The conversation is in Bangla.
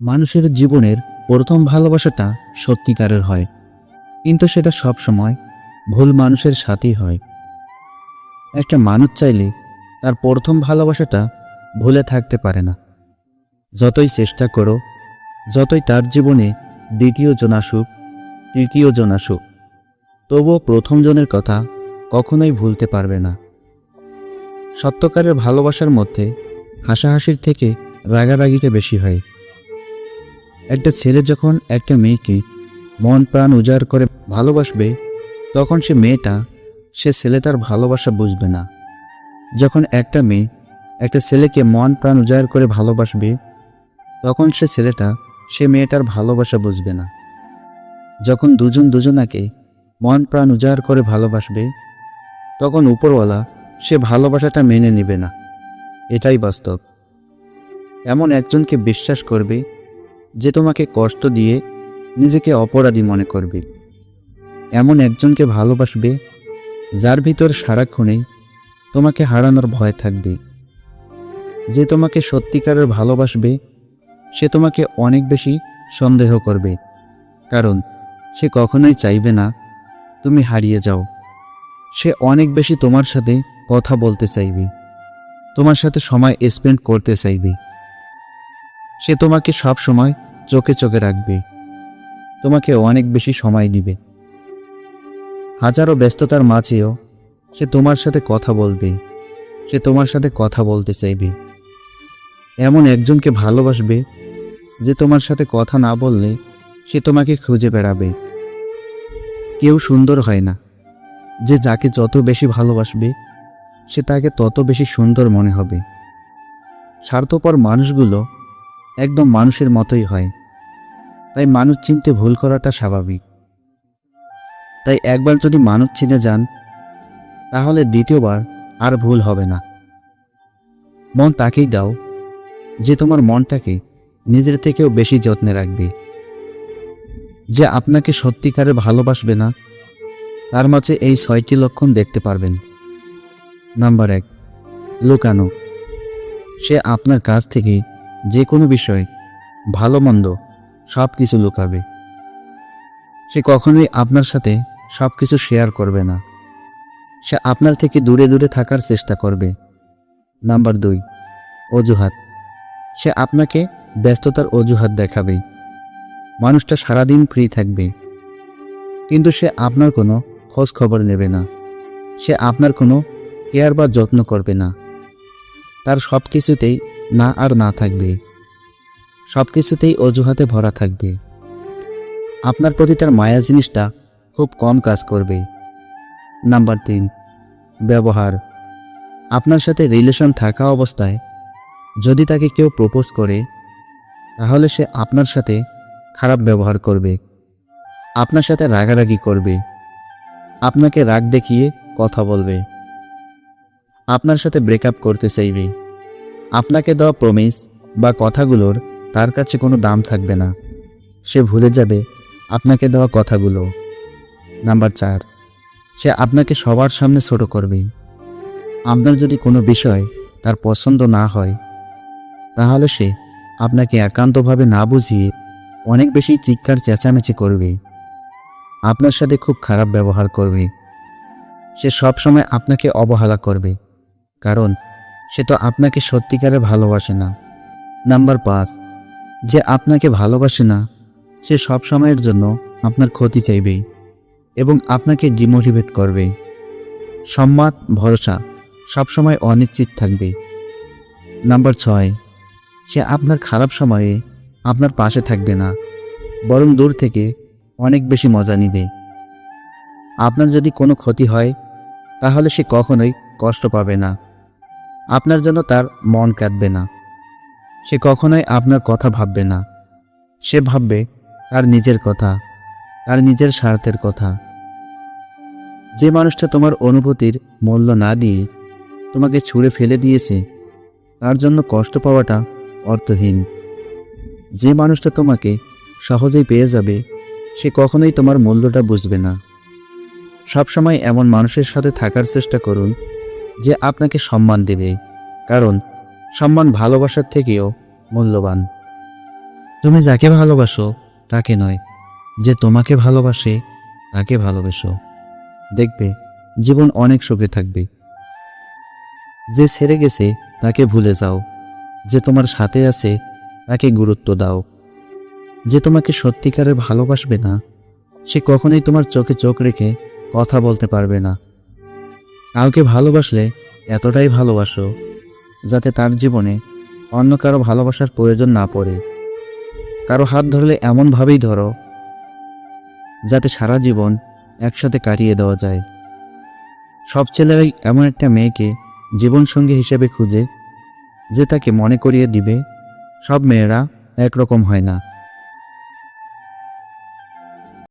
মানুষের জীবনের প্রথম ভালোবাসাটা সত্যিকারের হয়। কিন্তু সেটা সব সময় ভুল মানুষের সাথেই হয়। একটা মানুষ চাইলে তার প্রথম ভালোবাসাটা ভুলে থাকতে পারে না। যতই চেষ্টা করো, যতই তার জীবনে দ্বিতীয় জন আসুক, তৃতীয় জন আসুক, তবুও প্রথম জনের কথা কখনোই ভুলতে পারবে না। সত্যকারের ভালোবাসার মধ্যে হাসাহাসির থেকে রাগারাগিটা বেশি হয়। একটা ছেলে যখন একটা মেয়েকে মন প্রাণ উজাড় করে ভালোবাসবে, তখন সে মেয়েটা, সে ছেলে তার ভালোবাসা বুঝবে না। যখন একটা মেয়ে একটা ছেলেকে মন প্রাণ উজাড় করে ভালোবাসবে, তখন সে ছেলেটা, সে মেয়েটার ভালোবাসা বুঝবে না। যখন দুজন দুজনাকে মন প্রাণ উজাড় করে ভালোবাসবে, তখন উপরওয়ালা সে ভালোবাসাটা মেনে নেবে না। এটাই বাস্তব। এমন একজনকে বিশ্বাস করবে যে তোমাকে কষ্ট দিয়ে নিজেকে অপরাধী মনে করবে। এমন একজনকে ভালোবাসবে, যার ভিতর সারাক্ষণেই তোমাকে হারানোর ভয় থাকবে। যে তোমাকে সত্যিকারের ভালোবাসবে, সে তোমাকে অনেক বেশি সন্দেহ করবে। কারণ, সে কখনোই চাইবে না, তুমি হারিয়ে যাও। সে অনেক বেশি তোমার সাথে কথা বলতে চাইবে, তোমার সাথে সময় স্পেন্ড করতে চাইবে। সে তোমাকে সব সময় চোখে চোখে রাখবে। তোমাকে অনেক বেশি সময় দিবে। হাজারো ব্যস্ততার মাঝেও সে তোমার সাথে কথা বলবে। সে তোমার সাথে কথা বলতে চাইবে। এমন একজনকে ভালোবাসবে যে তোমার সাথে কথা না বললে সে তোমাকে খুঁজে বেড়াবে। কেউ সুন্দর হয় না। যে যাকে যত বেশি ভালোবাসবে, সে তাকে তত বেশি সুন্দর মনে হবে। স্বার্থপর মানুষগুলো একদম মানুষের মতোই হয়। তাই মানুষ চিনতে ভুল করাটা স্বাভাবিক। তাই একবার যদি মানুষ চিনে যান, তাহলে দ্বিতীয়বার আর ভুল হবে না। মন তাকেই দাও, যে তোমার মনটাকে নিজের থেকেও বেশি যত্নে রাখবে। যে আপনাকে সত্যিকারে ভালোবাসবে না, তার মাঝে এই ছয়টি লক্ষণ দেখতে পারবেন। নাম্বার এক, লুকানো। সে আপনার কাছ থেকে যে কোনো বিষয়, ভালো মন্দ সব কিছু লুকাবে। সে কখনোই আপনার সাথে সব কিছু শেয়ার করবে না। সে আপনার থেকে দূরে দূরে থাকার চেষ্টা করবে। নাম্বার দুই, অজুহাত। সে আপনাকে ব্যস্ততার অজুহাত দেখাবে। মানুষটা সারাদিন ফ্রি থাকবে। কিন্তু সে আপনার কোনো খোঁজ খবর নেবে না। সে আপনার কোনো কেয়ার বা যত্ন করবে না। তার সব কিছুতেই না আর না থাকবে। সব কিছুতেই অজুহাতে ভরা থাকবে। আপনার প্রতি তার মায়া জিনিসটা খুব কম কাজ করবে। নাম্বার তিন, ব্যবহার। আপনার সাথে রিলেশন থাকা অবস্থায় যদি তাকে কেউ প্রপোজ করে, তাহলে সে আপনার সাথে খারাপ ব্যবহার করবে। আপনার সাথে রাগারাগি করবে। আপনাকে রাগ দেখিয়ে কথা বলবে। আপনার সাথে ব্রেকআপ করতে চাইবে। আপনাকে দেওয়া প্রমিস বা কথাগুলোর তার কাছে কোনো দাম থাকবে না। সে ভুলে যাবে আপনাকে দেওয়া কথাগুলো। নাম্বার চার, সে আপনাকে সবার সামনে ছোট করবে। আপনার যদি কোনো বিষয় তার পছন্দ না হয়, তাহলে সে আপনাকে একান্তভাবে না বুঝিয়ে অনেক বেশি চিৎকার চেঁচামেচি করবে। আপনার সাথে খুব খারাপ ব্যবহার করবে। সে সবসময় আপনাকে অবহেলা করবে। কারণ সে তো আপনাকে সত্যিকারে ভালোবাসে না। নাম্বার পাঁচ, যে আপনাকে ভালোবাসে না, সে সব সময়ের জন্য আপনার ক্ষতি চাইবে এবং আপনাকে ডিমোটিভেট করবে। সম্মান, ভরসা সবসময় অনিশ্চিত থাকবে। নাম্বার ছয়, সে আপনার খারাপ সময়ে আপনার পাশে থাকবে না, বরং দূর থেকে অনেক বেশি মজা নিবে। আপনার যদি কোনো ক্ষতি হয়, তাহলে সে কখনোই কষ্ট পাবে না। আপনার জন্য তার মন কাঁদবে না। সে কখনোই আপনার কথা ভাববে না। সে ভাববে তার নিজের কথা, তার নিজের স্বার্থের কথা। যে মানুষটা তোমার অনুভূতির মূল্য না দিয়ে তোমাকে ছুঁড়ে ফেলে দিয়েছে, তার জন্য কষ্ট পাওয়াটা অর্থহীন। যে মানুষটা তোমাকে সহজেই পেয়ে যাবে, সে কখনোই তোমার মূল্যটা বুঝবে না। সবসময় এমন মানুষের সাথে থাকার চেষ্টা করুন যে আপনাকে সম্মান দেবে, কারণ সম্মান ভালোবাসার থেকেও মূল্যবান। তুমি যাকে ভালোবাসো, তাকে নয়, যে তোমাকে ভালোবাসে, তাকে ভালোবেসো। দেখবে, জীবন অনেক সুখে থাকবে। যে ছেড়ে গেছে, তাকে ভুলে যাও। যে তোমার সাথে আছে, তাকে গুরুত্ব দাও। যে তোমাকে সত্যিকারের ভালোবাসবে না, সে কখনোই তোমার চোখে চোখ রেখে কথা বলতে পারবে না। কাউকে ভালোবাসলে এতটাই ভালোবাসো যাতে তার জীবনে অন্য কারও ভালোবাসার প্রয়োজন না পড়ে। কারও হাত ধরলে এমনভাবেই ধরো, যাতে সারা জীবন একসাথে কাটিয়ে দেওয়া যায়। সব ছেলেরাই এমন একটা মেয়েকে জীবনসঙ্গী হিসেবে খুঁজে, যে তাকে মনে করিয়ে দিবে, সব মেয়েরা একরকম হয় না।